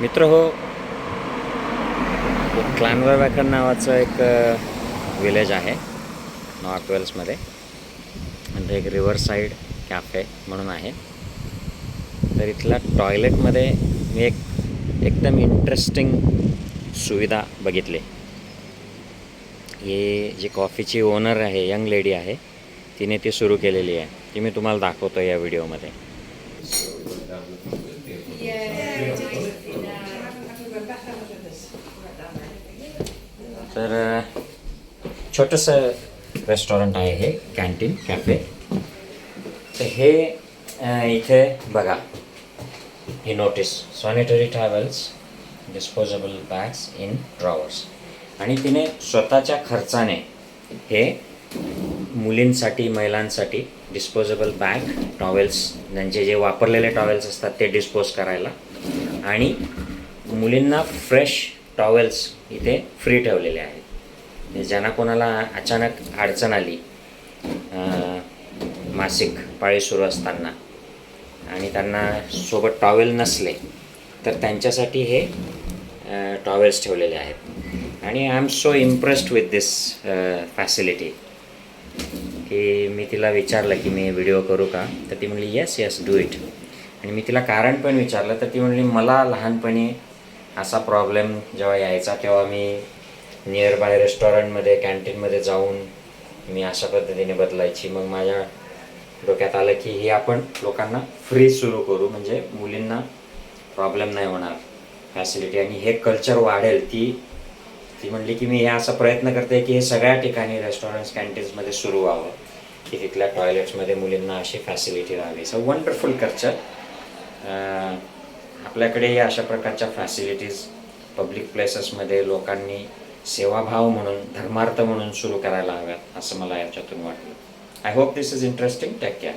मित्र हो क्लानवर नावाचं एक विलेज आहे नॉर्थ वेल्समध्ये आणि एक रिव्हर साईड कॅफे म्हणून आहे. तर इथल्या टॉयलेटमध्ये मी एक एकदम इंटरेस्टिंग सुविधा बघितली. ही जी कॉफीची ओनर आहे यंग लेडी आहे तिने ती सुरू केलेली आहे. ती मी तुम्हाला दाखवतो या व्हिडिओमध्ये तर छोटंसं रेस्टॉरंट आहे हे कॅन्टीन कॅफे तर हे इथे बघा ही notice sanitary travels disposable bags in drawers आणि तिने स्वतःच्या खर्चाने हे मुलींसाठी महिलांसाठी डिस्पोजेबल बॅग टॉवेल्स त्यांचे जे वापरलेले टॉवेल्स असतात ते डिस्पोज करायला. आणि मुलींना फ्रेश टॉवेल्स इथे फ्री ठेवलेले आहेत. ज्यांना कोणाला अचानक अडचण आली मासिक पाळी सुरू असताना आणि त्यांना सोबत टॉवेल नसले तर त्यांच्यासाठी हे टॉवेल्स ठेवलेले आहेत. आणि I am so impressed with this facility की मी तिला विचारलं की मी व्हिडिओ करू का? तर ती म्हणली येस येस डू इट आणि मी तिला कारण पण विचारलं तर ती म्हणली मला लहानपणी असा प्रॉब्लेम जेव्हा यायचा तेव्हा मी नियर बाय रेस्टॉरंटमध्ये कॅन्टीनमध्ये जाऊन मी अशा पद्धतीने बदलायची. मग माझ्या डोक्यात आलं की हे आपण लोकांना फ्री सुरू करू. म्हणजे मुलींना प्रॉब्लेम नाही होणार. फॅसिलिटी आणि हे कल्चर वाढेल. ती ती म्हणली की मी हे असा प्रयत्न करते की हे सगळ्या ठिकाणी रेस्टॉरंट्स कॅन्टीन्समध्ये सुरू व्हावं. की तिथल्या टॉयलेट्समध्ये मुलींना अशी फॅसिलिटी राहावी. सो वंडरफुल कल्चर आपल्याकडेही अशा प्रकारच्या फॅसिलिटीज पब्लिक प्लेसेसमध्ये लोकांनी सेवाभाव म्हणून धर्मार्थ म्हणून सुरू करायला हव्यात असं मला याच्यातून वाटलं I hope this is interesting take care